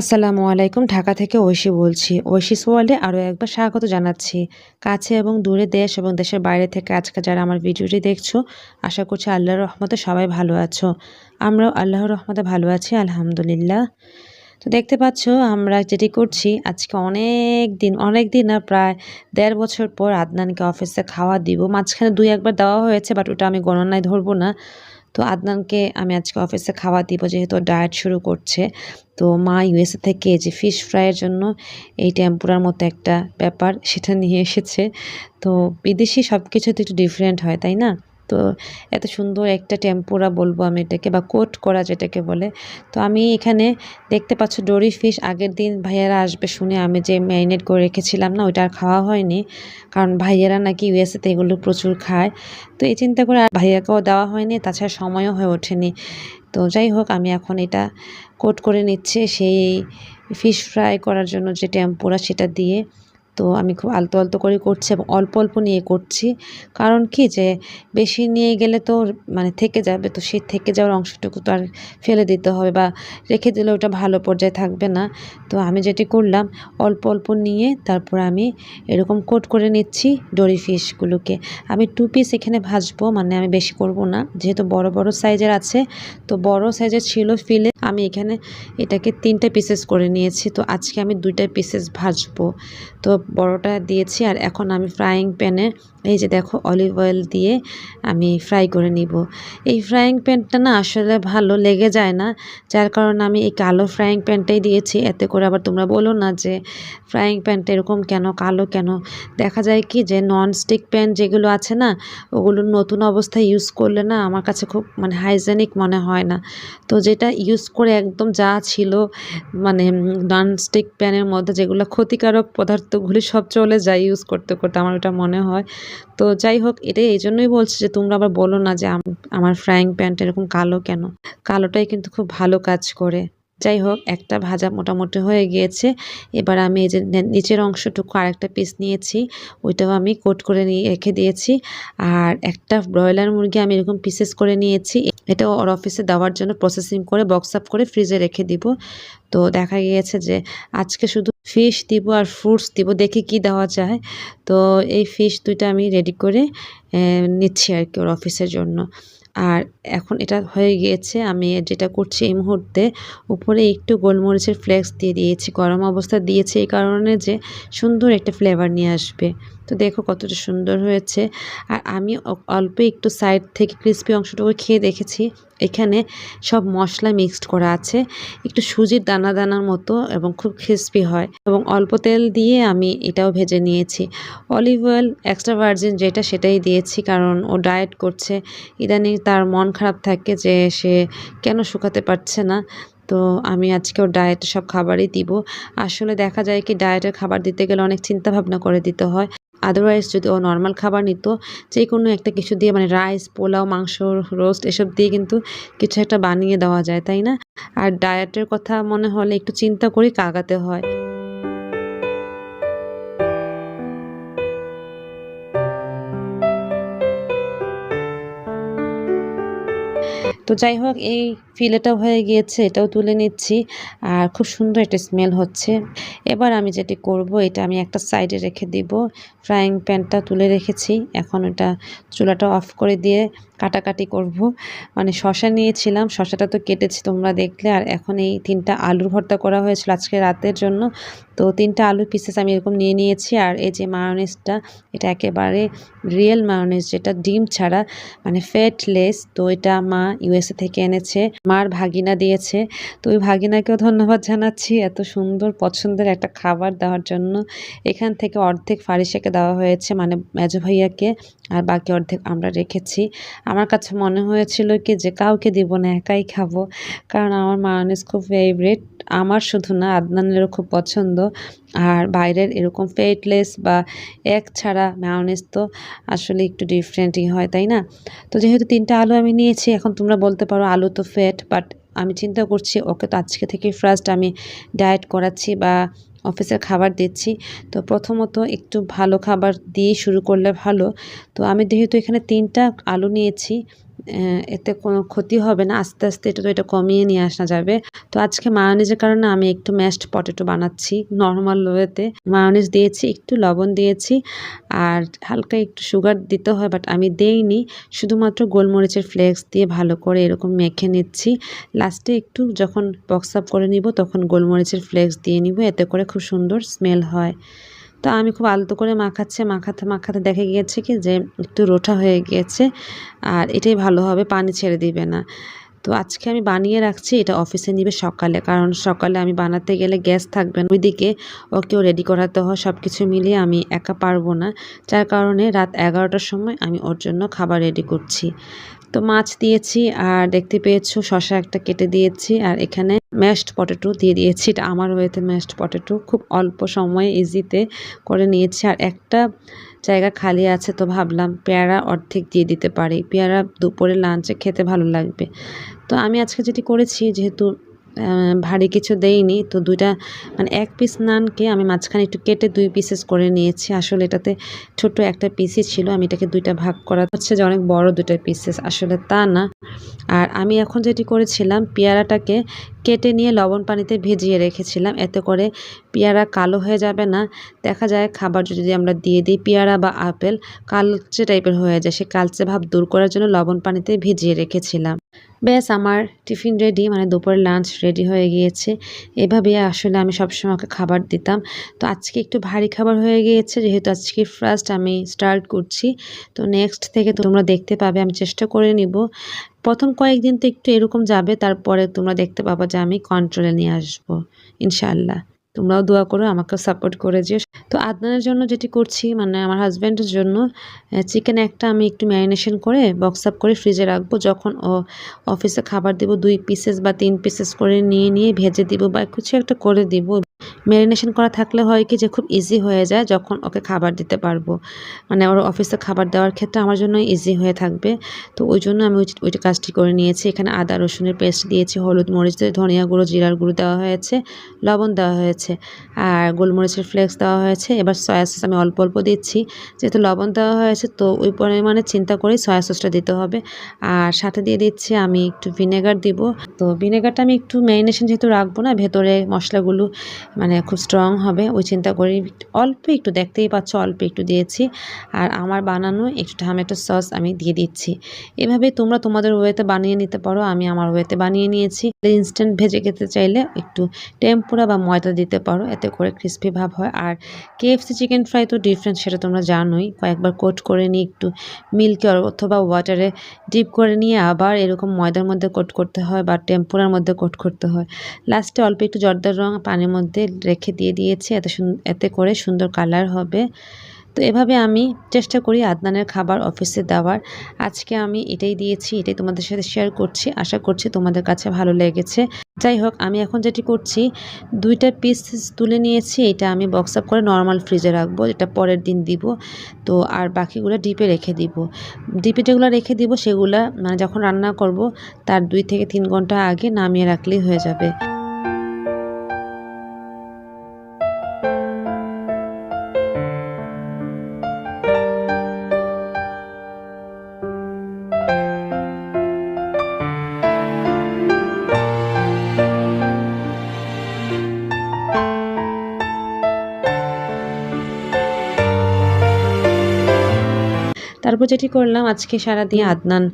আসসালামু আলাইকুম, ঢাকা থেকে ঐশী বলছি। ঐশীস ওয়ার্ল্ডে আরও একবার স্বাগত জানাচ্ছি। কাছে এবং দূরে দেশ এবং দেশের বাইরে থেকে আজকে যারা আমার ভিডিওটি দেখছ, আশা করছি আল্লাহর রহমতে সবাই ভালো আছো। আমরাও আল্লাহর রহমতে ভালো আছি, আলহামদুলিল্লাহ। তো দেখতে পাচ্ছ, আমরা যেটি করছি, আজকে অনেক দিন অনেক দিন না, প্রায় দেড় বছর পর আদনানকে অফিসে খাওয়া দিব। মাঝখানে দুই একবার দেওয়া হয়েছে, বাট ওটা আমি গণনায় ধরবো না। তো আদনানকে আমি আজকে অফিসে খাওয়া দিব যেহেতু ডায়েট শুরু করছে। তো মা ইউএসএ থেকে যে ফিশ ফ্রাইয়ের জন্য এই টেম্পুরার মতো একটা ব্যাপার সেটা নিয়ে এসেছে। তো বিদেশি সব কিছুতে একটু ডিফারেন্ট হয়, তাই না? তো এত সুন্দর একটা টেম্পুরা বলব আমি এটাকে বা কোট করা যেটাকে বলে। তো আমি এখানে দেখতে পাচ্ছ ডোরি ফিশ, আগের দিন ভাইয়ারা আসবে শুনে আমি যে ম্যারিনেট করে রেখেছিলাম না ওইটা আর খাওয়া হয়নি। কারণ ভাইয়ারা নাকি ইউএসএতে এগুলো প্রচুর খায়। তো এই চিন্তা করে আর ভাইয়াকেও দেওয়া হয়নি, তাছাড়া সময়ও হয়ে ওঠেনি। তো যাই হোক, আমি এখন এটা কোট করে নিচ্ছে সেই ফিশ ফ্রাই করার জন্য যে টেম্পুরা সেটা দিয়ে। তো আমি খুব আলতো আলতো করে করছি এবং অল্প অল্প নিয়ে করছি। কারণ কি যে, বেশি নিয়ে গেলে তো মানে থেকে যাবে, তো সেই থেকে যাওয়ার অংশটুকু তো আর ফেলে দিতে হবে বা রেখে দিলে ওটা ভালো পর্যায়ে থাকবে না। তো আমি যেটি করলাম, অল্প অল্প নিয়ে তারপর আমি এরকম কোট করে নিচ্ছি ডরি ফিশগুলোকে। আমি টু পিস এখানে ভাজবো মানে আমি বেশি করব না। যেহেতু বড় বড় সাইজের আছে, তো বড় সাইজের ছিল ফিলে আমি এখানে এটাকে তিনটে পিসেস করে নিয়েছি। তো আজকে আমি দুইটা পিসেস ভাজবো। তো বড়টা দিয়েছি আর এখন আমি ফ্রাইং প্যানে এই যে দেখো অলিভ অয়েল দিয়ে আমি ফ্রাই করে নিব। এই ফ্রাইং প্যানটা না আসলে ভালো লেগে যায় না, যার কারণে আমি এই কালো ফ্রাইং প্যানটাই দিয়েছি। এতে করে আবার তোমরা বলো না যে ফ্রাইং প্যানটা এরকম কেন, কালো কেন? দেখা যায় কি যে নন স্টিক প্যান যেগুলো আছে না, ওগুলো নতুন অবস্থায় ইউজ করলে না আমার কাছে খুব মানে হাইজেনিক মনে হয় না। তো যেটা ইউজ করে একদম যা ছিল মানে নন স্টিক প্যানের মধ্যে যেগুলো ক্ষতিকারক পদার্থগুলি সব চলে যায় ইউজ করতে করতে আমার ওটা মনে হয়। তো যাই হোক, এটাই এই জন্যই বলছি যে তোমরা আবার বলো না যে আমার ফ্রাইং প্যান্ট এরকম কালো কেন? কালোটাই কিন্তু খুব ভালো কাজ করে। যাই হোক, একটা ভাজা মোটামুটি হয়ে গিয়েছে। এবার আমি এই যে নিচের অংশটুকু আর একটা পিস নিয়েছি, ওইটাও আমি কোট করে নিয়ে রেখে দিয়েছি। আর একটা ব্রয়লার মুরগি আমি এরকম পিসেস করে নিয়েছি। এটা ওর অফিসে দেওয়ার জন্য প্রসেসিং করে বক্স আপ করে ফ্রিজে রেখে দিব। তো দেখা গিয়েছে যে আজকে শুধু ফিশ দিব আর ফ্রুটস দিব, দেখি কি দেওয়া যায়। তো এই ফিশ দুইটা আমি রেডি করে নিচ্ছি আর কি ওর অফিসের জন্য। আর এখন এটা হয়ে গিয়েছে, আমি যেটা করছি এই মুহূর্তে উপরে একটু গোলমরিচের ফ্লেক্স দিয়ে দিয়েছি, গরম অবস্থা দিয়েছি এই কারণে যে সুন্দর একটা ফ্লেভার নিয়ে আসবে। তো দেখো কতটা সুন্দর হয়েছে। আর আমি অল্প একটু সাইড থেকে ক্রিস্পি অংশটুকু খেয়ে দেখেছি। এখানে সব মশলা মিক্সড করা আছে। একটু সুজির দানা দানার মতো এবং খুব ক্রিস্পি হয়। এবং অল্প তেল দিয়ে আমি এটাও ভেজে নিয়েছি। অলিভ অয়েল এক্সট্রা ভার্জিন যেটা সেটাই দিয়েছি কারণ ও ডায়েট করছে। ইদানিং তার মন খারাপ থাকে যে সে কেন শুকাতে পারছে না। তো আমি আজকে ওর ডায়েটে সব খাবারই দিব। আসলে দেখা যায় কি ডায়েটের খাবার দিতে গেলে অনেক চিন্তা ভাবনা করে দিতে হয়। আদারওয়াইজ যদি ও নর্মাল খাবার নিত যে কোনো একটা কিছু দিয়ে মানে রাইস পোলাও, মাংস রোস্ট এসব দিয়ে কিন্তু কিছু একটা বানিয়ে দেওয়া যায়, তাই না? আর ডায়েটের কথা মনে হলে একটু চিন্তা করে কাগাতে হয়। তো যাই হোক, এই ফিলেটাও হয়ে গিয়েছে, এটাও তুলে নিচ্ছি। আর খুব সুন্দর একটা স্মেল হচ্ছে। এবার আমি যেটি করব, এটা আমি একটা সাইডে রেখে দিব। ফ্রাইং প্যানটা তুলে রেখেছি। এখন এটা চুলাটা অফ করে দিয়ে কাটাকাটি করব। মানে শশা নিয়েছিলাম শশাটা তো কেটেছি তোমরা দেখলে। আর এখন এই তিনটা আলুর ভর্তা করা হয়েছিল আজকে রাতের জন্য। তো তিনটা আলুর পিসেস আমি এরকম নিয়ে নিয়েছি। আর এই যে মায়োনেজটা এটা একেবারে রিয়েল মায়োনেজ যেটা ডিম ছাড়া মানে ফ্যাটলেস তো এটা মা ইউএসএ থেকে এনেছে, মার ভাগিনা দিয়েছে। তো ওই ভাগিনাকেও ধন্যবাদ জানাচ্ছি এত সুন্দর, পছন্দের একটা খাবার দেওয়ার জন্য। এখান থেকে অর্ধেক ফারিসাকে দেওয়া হয়েছে মানে মেজো ভাইয়াকে। আর বাকি অর্ধেক আমরা রেখেছি। আমার কাছে মনে হয়েছিল কি যে কাউকে দিব না, একাই খাব। কারণ আমার মায়োনিজ খুব ফেভারিট আমার শুধু না, আদনানেরও খুব পছন্দ। আর বাইরের এরকম ফেটলেস বা এক ছাড়া মায়োনিজ তো আসলে একটু ডিফারেন্টই হয়, তাই না? তো যেহেতু তিনটা আলু আমি নিয়েছি, এখন তোমরা বলতে পারো আলু তো ফ্যাট বাট আমি চিন্তা করছি, ওকে তো আজকে থেকে ফার্স্ট আমি ডায়েট করাচ্ছি বা অফিসের খাবার দিচ্ছি। তো প্রথমত একটু ভালো খাবার দিয়ে শুরু করলে ভালো। তো আমি যেহেতু এখানে তিনটা আলু নিয়েছি এতে কোনো ক্ষতি হবে না। আস্তে আস্তে এটা তো এটা কমিয়ে নিয়ে আসা যাবে। তো আজকে মায়োনিজের কারণে আমি একটু ম্যাশড পটেটো বানাচ্ছি নর্মাল লোয়েতে মায়োনিজ দিয়েছি, একটু লবণ দিয়েছি, আর হালকা একটু সুগার দিতে হয় বাট আমি দেইনি। শুধুমাত্র গোলমরিচের ফ্লেক্স দিয়ে ভালো করে এরকম মেখে নিচ্ছি। লাস্টে একটু যখন বক্স আপ করে নিব, তখন গোলমরিচের ফ্লেক্স দিয়ে নিব, এতে করে খুব সুন্দর স্মেল হয়। তো আমি খুব আলতো করে মাখাচ্ছে, মাখাতে মাখাতে দেখা গিয়েছে কি যে একটু রোঠা হয়ে গিয়েছে, আর এটাই ভালো হবে, পানি ছেড়ে দিবে না। তো আজকে আমি বানিয়ে রাখছি, এটা অফিসে নিবে সকালে। কারণ সকালে আমি বানাতে গেলে গ্যাস থাকবে না। ওইদিকে ওকেও রেডি করাতে হয় সব কিছু মিলিয়ে আমি একা পারব না। যার কারণে রাত এগারোটার সময় আমি ওর জন্য খাবার রেডি করছি। তো মাছ দিয়েছি আর দেখতে পেয়েছ, শশা একটা কেটে দিয়েছি আর এখানে ম্যাশড পটেটো দিয়ে দিয়েছি। এটা আমার ওয়েতে ম্যাশড পটেটো খুব অল্প সময়ে ইজিতে করে নিয়েছি। আর একটা জায়গা খালি আছে তো ভাবলাম পেয়ারা অর্ধেক দিয়ে দিতে পারি। পেয়ারা দুপুরে লাঞ্চে খেতে ভালো লাগবে। তো আমি আজকে যেটি করেছি, যেহেতু ভারী কিছু দেইনি। তো দুইটা মানে এক পিস নানকে আমি মাঝখানে একটু কেটে দুই পিসেস করে নিয়েছি। আসলে এটাতে ছোট একটা পিসই ছিল। আমি এটাকে দুইটা ভাগ করা, হচ্ছে যে অনেক বড় দুটো পিসেস আসলে তা না। আর আমি এখন যেটি করেছিলাম, পেয়ারাটাকে কেটে নিয়ে লবণ পানিতে ভিজিয়ে রেখেছিলাম। এতে করে পেয়ারা কালো হয়ে যাবে না। দেখা যায় খাবার যদি আমরা দিয়ে দিই, পেয়ারা বা আপেল, কালচে টাইপের হয়ে যায়। সে কালচে ভাব দূর করার জন্য লবণ পানিতে ভিজিয়ে রেখেছিলাম। ব্যাস আমার টিফিন রেডি মানে দুপুরের লাঞ্চ রেডি হয়ে গিয়েছে। এভাবে আসলে আমি সবসময় ওকে খাবার দিতাম। তো আজকে একটু ভারী খাবার হয়ে গিয়েছে, যেহেতু আজকে ফার্স্ট আমি স্টার্ট করছি। তো নেক্সট থেকে তোমরা দেখতে পাবে, আমি চেষ্টা করে নিব। প্রথম কয়েকদিন তো একটু এরকম যাবে, তারপরে তোমরা দেখতে পাবো যে আমি কন্ট্রোলে নিয়ে আসব, ইনশাআল্লাহ। তোমরাও দোয়া করো আমাকে সাপোর্ট করে যে তো আদনানের জন্য যেটি করছি মানে আমার হাজব্যান্ডের জন্য চিকেন একটা আমি একটু ম্যারিনেশন করে বক্স আপ করে ফ্রিজে রাখব। যখন ও অফিসে খাবার দিব, দুই পিসেস বা তিন পিসেস করে নিয়ে নিয়ে ভেজে দিব বা কিছু একটা করে দিব। ম্যারিনেশন করা থাকলে হয় কি যে খুব ইজি হয়ে যায় যখন ওকে খাবার দিতে পারব। মানে ওর অফিসে খাবার দেওয়ার ক্ষেত্রে আমার জন্য ইজি হয়ে থাকবে। তো ওই জন্য আমি ওই- কাজটি করে নিয়েছি। এখানে আদা, রসুনের পেস্ট দিয়েছি, হলুদ মরিচ ধনিয়া গুঁড়ো, জিরার গুঁড়ো দেওয়া হয়েছে, লবণ দেওয়া হয়েছে, আর গোলমরিচের ফ্লেক্স দেওয়া হয়েছে। এবার সয়া সস আমি অল্প অল্প দিচ্ছি। যেহেতু লবণ দেওয়া হয়েছে, তো ওই পরিমাণে চিন্তা করেই সয়া সসটা দিতে হবে। আর সাথে দিয়ে দিচ্ছি আমি একটু ভিনেগার দিব। তো ভিনেগারটা আমি একটু ম্যারিনেশন যেহেতু রাখব না, ভেতরে মশলাগুলো মানে খুব স্ট্রং হবে, ওই চিন্তা করি, অল্প একটু দেখতেই পাচ্ছ, অল্প একটু দিয়েছি। আর আমার বানানো একটু টমেটো সস আমি দিয়ে দিচ্ছি। এভাবে তোমরা তোমাদের ওয়েতে বানিয়ে নিতে পারো, আমি আমার ওয়েতে বানিয়ে নিয়েছি। ইনস্ট্যান্ট ভেজে খেতে চাইলে একটু টেম্পুরা বা ময়দা দিতে পারো, এতে করে ক্রিস্পি ভাব হয়। আর কেএফসি চিকেন ফ্রাই তো ডিফারেন্ট সেটা তোমরা জানোই। কয়েকবার কোট করে নিয়ে একটু মিল্কে অথবা ওয়াটারে ডিপ করে নিয়ে আবার এরকম ময়দার মধ্যে কোট করতে হয় বা টেম্পুরার মধ্যে কোট করতে হয়। লাস্টে অল্প একটু জর্দার রং, পানির মধ্যে রেখে দিয়ে দিয়েছি। এত এতে করে সুন্দর কালার হবে। তো এভাবে আমি চেষ্টা করি আদনানের খাবার অফিসে দেওয়ার। আজকে আমি এটাই দিয়েছি, এটাই তোমাদের সাথে শেয়ার করছি। আশা করছি তোমাদের কাছে ভালো লেগেছে। যাই হোক, আমি এখন যেটি করছি, দুইটা পিস তুলে নিয়েছি। এটা আমি বক্স আপ করে নর্মাল ফ্রিজে রাখব, এটা পরের দিন দিব। তো আর বাকিগুলো ডিপে রেখে দিব। ডিপে যেগুলো রেখে দিব, সেগুলা মানে যখন রান্না করব, তার দুই থেকে তিন ঘণ্টা আগে নামিয়ে রাখলেই হয়ে যাবে। তারপর যেটি করলাম আজকে সারা সারাদিন আদনান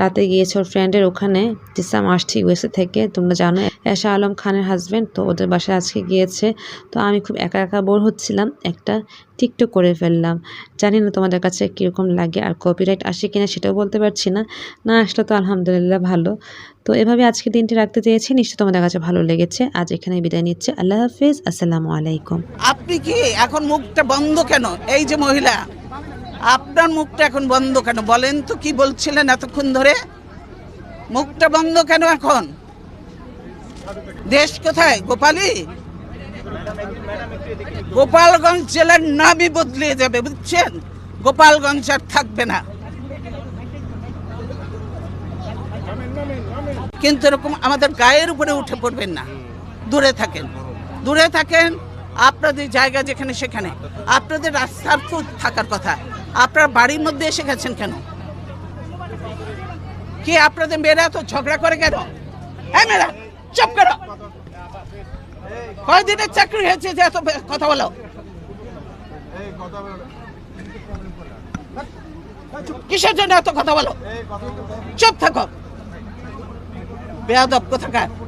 রাতে গিয়েছে ওর ফ্রেন্ডের ওখানে। জিসাম আসছে ইউএসএ থেকে তোমরা জানো। এশা আলম খানের হাজব্যান্ড তো ওদের বাসায় আজকে গিয়েছে। তো আমি খুব একা একা বোর হচ্ছিলাম। একটা টিকটক করে ফেললাম। জানি না তোমাদের কাছে কীরকম লাগে আর কপিরাইট আসে কিনা সেটাও বলতে পারছি না। না আসলে তো আলহামদুলিল্লাহ ভালো। তো এভাবে আজকে দিনটি রাখতে চেয়েছি। নিশ্চয়ই তোমাদের কাছে ভালো লেগেছে। আজ এখানে বিদায় নিচ্ছে। আল্লাহ হাফিজ। আসসালামু আলাইকুম। আপনি কি এখন মুখটা বন্ধ কেন? এই যে মহিলা। আপনার মুখটা এখন বন্ধ কেন? বলেন তো কি বলছিলেন এতক্ষণ ধরে? মুখটা বন্ধ কেন এখন? দেশ কোথায়? গোপালী গোপালগঞ্জ জেলার নামই বদলে যাবে, বুঝছেন? গোপালগঞ্জ আর থাকবে না। কিন্তু এরকম আমাদের গায়ের উপরে উঠে পড়বেন না। দূরে থাকেন। দূরে থাকেন, আপনাদের জায়গা যেখানে সেখানে। আপনাদের রাস্তার ফুট থাকার কথা। আপনার বাড়ির মধ্যে এসে গেছেন কেন? কি আপনাদের মেয়েরা তো ঝগড়া করে কেন? হ্যাঁ চুপ করো। কয়দিনের চাকরি হয়েছে যে এত কথা বলো? কিসের জন্য এত কথা বলো? চুপ থাকো। বেয়াদব কোথাকার?